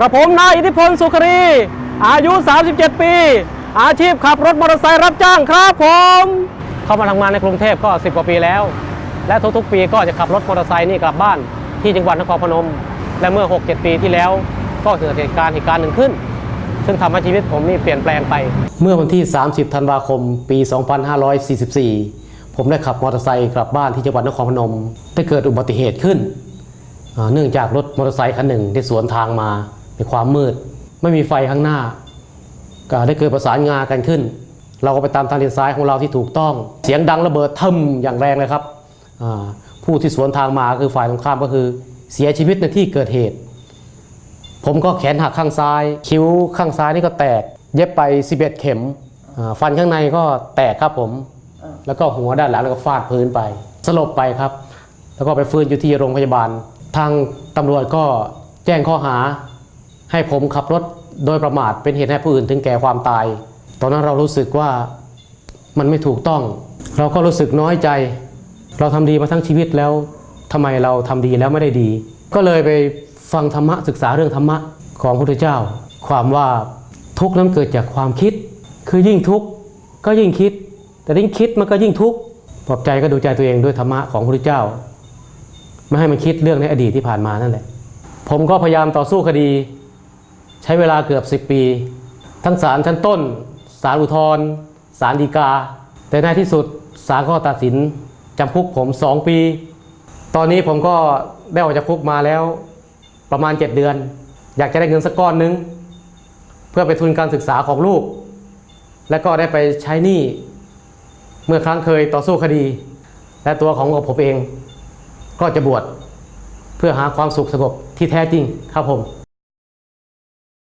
กระผมนายอิทธิพลสุขรี อายุ 37 ปี อาชีพขับรถมอเตอร์ไซค์รับจ้างครับผม เข้ามาทำงานในกรุงเทพก็ 10 กว่าปีแล้ว และทุกๆ ปีก็จะขับรถมอเตอร์ไซค์นี่กลับบ้านที่จังหวัดนครพนม และเมื่อ 6-7 ปีที่แล้ว ก็เกิดเหตุการณ์เหตุการณ์หนึ่งขึ้น ซึ่งทำให้ชีวิตผมนี่เปลี่ยนแปลงไป เมื่อวันที่ 30 ธันวาคม ปี 2544 ผมได้ขับมอเตอร์ไซค์กลับบ้านที่จังหวัดนครพนม ได้เกิดอุบัติเหตุขึ้นเนื่องจากรถมอเตอร์ไซค์คันหนึ่งได้สวนทางมา ในความมืด ไม่มีไฟข้างหน้า ก็ได้เกิดประสานงากันขึ้น เราก็ไปตามทางเลนซ้ายของเราที่ถูกต้อง เสียงดังระเบิดทึมอย่างแรงเลยครับ ผู้ที่สวนทางมาคือฝ่ายตรงข้ามก็คือ เสียชีวิตในที่เกิดเหตุ ผมก็แขนหักข้างซ้าย คิ้วข้างซ้ายนี่ก็แตก เย็บไป 11 เข็ม ฟันข้างในก็แตกครับผม แล้วก็หัวด้านหลังแล้วก็ฟาดพื้นไป สลบไปครับ แล้วก็ไปฟื้นอยู่ที่โรงพยาบาล ทางตำรวจก็แจ้งข้อหา ให้ผมขับรถโดยประมาทเป็นเหตุให้ผู้อื่นถึงแก่ความตาย ตอนนั้นเรารู้สึกว่ามันไม่ถูกต้อง เราก็รู้สึกน้อยใจ เราทำดีมาทั้งชีวิตแล้วทำไมเราทำดีแล้วไม่ได้ดี ก็เลยไปฟังธรรมะศึกษาเรื่องธรรมะของพระพุทธเจ้า ความว่าทุกข์นั้นเกิดจากความคิด คือยิ่งทุกข์ก็ยิ่งคิด แต่ยิ่งคิดมันก็ยิ่งทุกข์ปลอบใจก็ดูใจตัวเองด้วยธรรมะของพระพุทธเจ้า ไม่ให้มันคิดเรื่องในอดีตที่ผ่านมานั่นแหละ ผมก็พยายามต่อสู้คดี ช้เวลาเกือบ 10 ปี ทั้งศาลชั้นต้นศาลอุทธรศาลฎีกา แต่ในที่สุดศาลก็ตัดสินจำคุกผม 2 ปี ตอนนี้ผมก็ได้ออกจากคุกมาแล้วประมาณ 7 เดือน อยากจะได้เงินสักก้อนนึง เพื่อไปทุนการศึกษาของลูก และก็ได้ไปใช้หนี้เมื่อครั้งเคยต่อสู้คดี และตัวของผมเอง ก็จะบวชเพื่อหาความสุขสงบที่แท้จริงครับผม